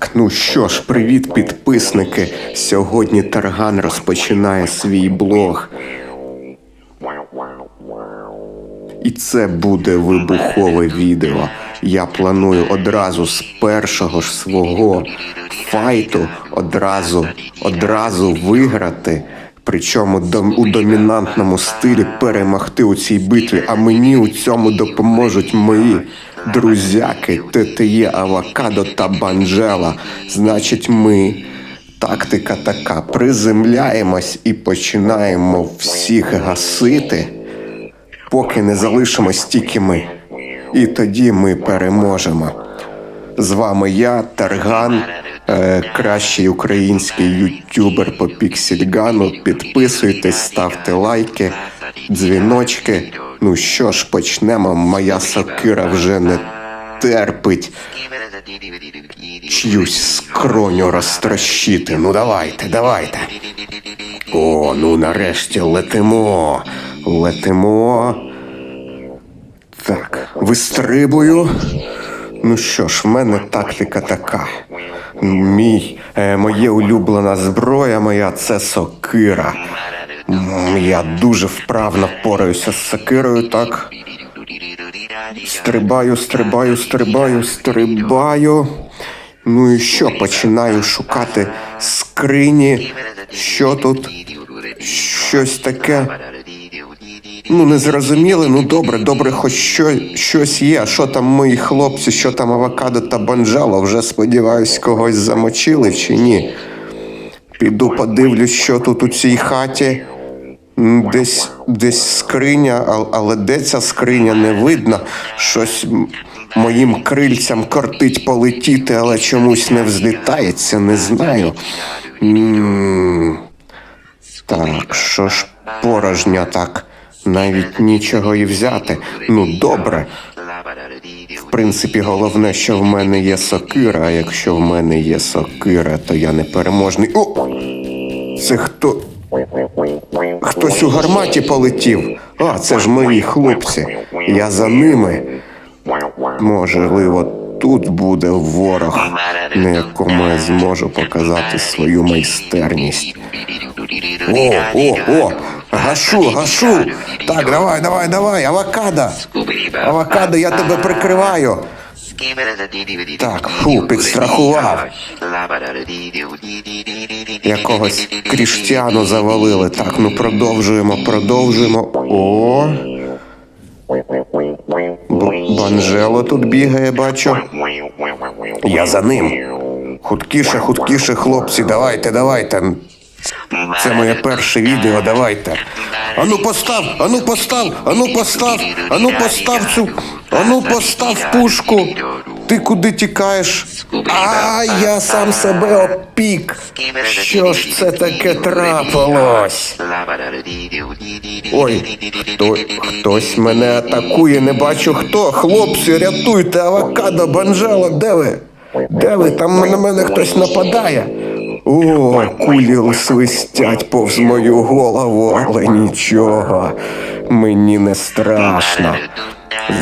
Так, ну що ж, привіт, підписники. Сьогодні Тарган розпочинає свій блог. І це буде вибухове відео. Я планую одразу з першого ж свого файту одразу, одразу виграти. Причому у домінантному стилі перемогти у цій битві, а мені у цьому допоможуть мої друзяки ТТЄ Авокадо та Банджела. Значить, ми. Тактика така: приземляємось і починаємо всіх гасити поки не залишимось тільки ми. І тоді ми переможемо. З вами я, Тарган, е, кращий український ютюбер по піксельгану. Підписуйтесь, ставте лайки, дзвіночки. Ну що ж, почнемо. Моя сокира вже не терпить чиюсь скроню розтрощити. Ну давайте, давайте. О, ну нарешті летимо. Летимо. Так, вистрибую. Ну що ж, в мене тактика така. Мій, е, моє улюблена зброя моя це сокира. Я дуже вправно пораюся з сокирою, так. Стрибаю, стрибаю, стрибаю, стрибаю. Ну і що, починаю шукати скрині. Що тут? Щось таке. Ну, не зрозуміли, ну добре, добре, хоч що, щось є. Що там мої хлопці, що там авокадо та банджало? Вже сподіваюсь, когось замочили чи ні. Піду подивлюсь, що тут у цій хаті. Десь, десь скриня, але де ця скриня не видно. Щось моїм крильцям кортить полетіти, але чомусь не взлітається, не знаю. М, Так, що ж порожньо так, навіть нічого і взяти. Ну, добре. В принципі, головне, що в мене є сокира, а якщо в мене є сокира, то я не переможний. О! Це хто? Хтось у гарматі полетів. А, це ж мої хлопці. Я за ними. Можливо, тут буде ворог, на якому я зможу показати свою майстерність. О, о, о! Гашу, гашу! Так, давай, давай, давай, авокадо! Авокадо, я тебе прикриваю. Так, фу, підстрахував. Якогось кріштяну завалили. Так, ну продовжуємо, продовжуємо. О, Банжело тут бігає, бачу. Я за ним. Худкіше, худкіше, хлопці, давайте, давайте. Це моє перше відео, давайте. Ану постав, ану постав, ану постав, ану постав цю, ану постав пушку. Ти куди тікаєш? А я сам себе опік. Що ж це таке трапилось? Ой, хто, хтось мене атакує, не бачу хто. Хлопці, рятуйте, авокадо, банжело, де ви? Де ви? Там на мене хтось нападає. О, кулі свистять повз мою голову, але нічого. Мені не страшно.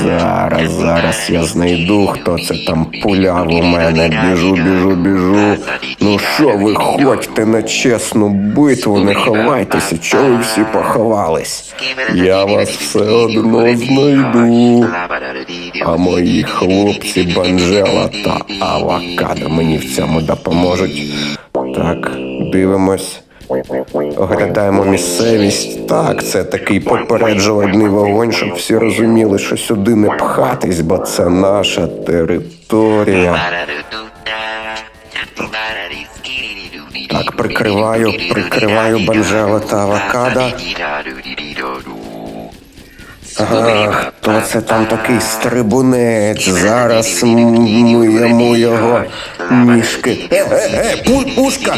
Зараз, зараз я знайду, хто це там пуляв у мене. Біжу, біжу, біжу. Ну що, ви ходьте на чесну битву, не ховайтеся, чого ви всі поховались? Я вас все одно знайду. А мої хлопці Банжела та Авокадо мені в цьому допоможуть. Так, дивимось. Оглядаємо місцевість. Так, це такий попереджувальний вогонь, щоб всі розуміли, що сюди не пхатись, бо це наша територія. Так, прикриваю, прикриваю банжела та авокадо. Ага, хто це там такий стрибунець? Зараз м- ми йому його ніжки. Е, е, е, пушка!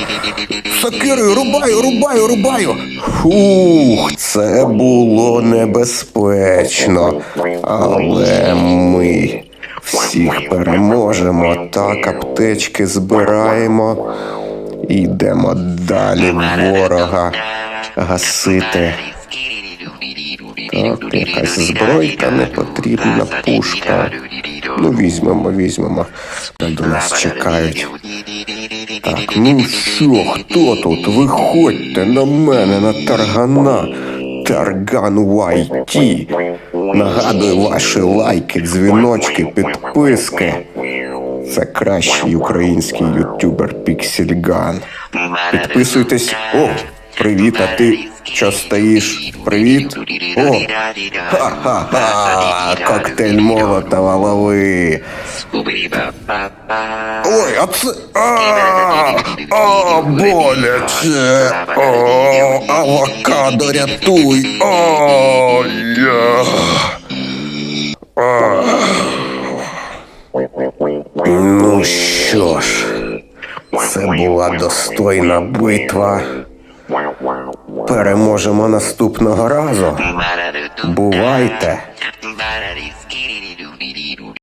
Сокирою рубаю, рубаю, рубаю. Фух, це було небезпечно. Але ми всіх переможемо. Так, аптечки збираємо. Йдемо далі ворога гасити. Так, якась збройка не потрібна, пушка. Ну, візьмемо, візьмемо. До нас чекають. Так, ну що, хто тут? Виходьте на мене, на таргана. Тарган YT. Нагадую ваші лайки, дзвіночки, підписки. Це кращий український ютубер Піксельган. Підписуйтесь. О, привіт, а ти що стоїш? Привіт. О, ха-ха-ха, коктейль Молотова лови. Ой, а це... А, а, боляче. О, авокадо рятуй. О, я. Ну що ж, це була достойна битва. Переможемо наступного разу. Бувайте!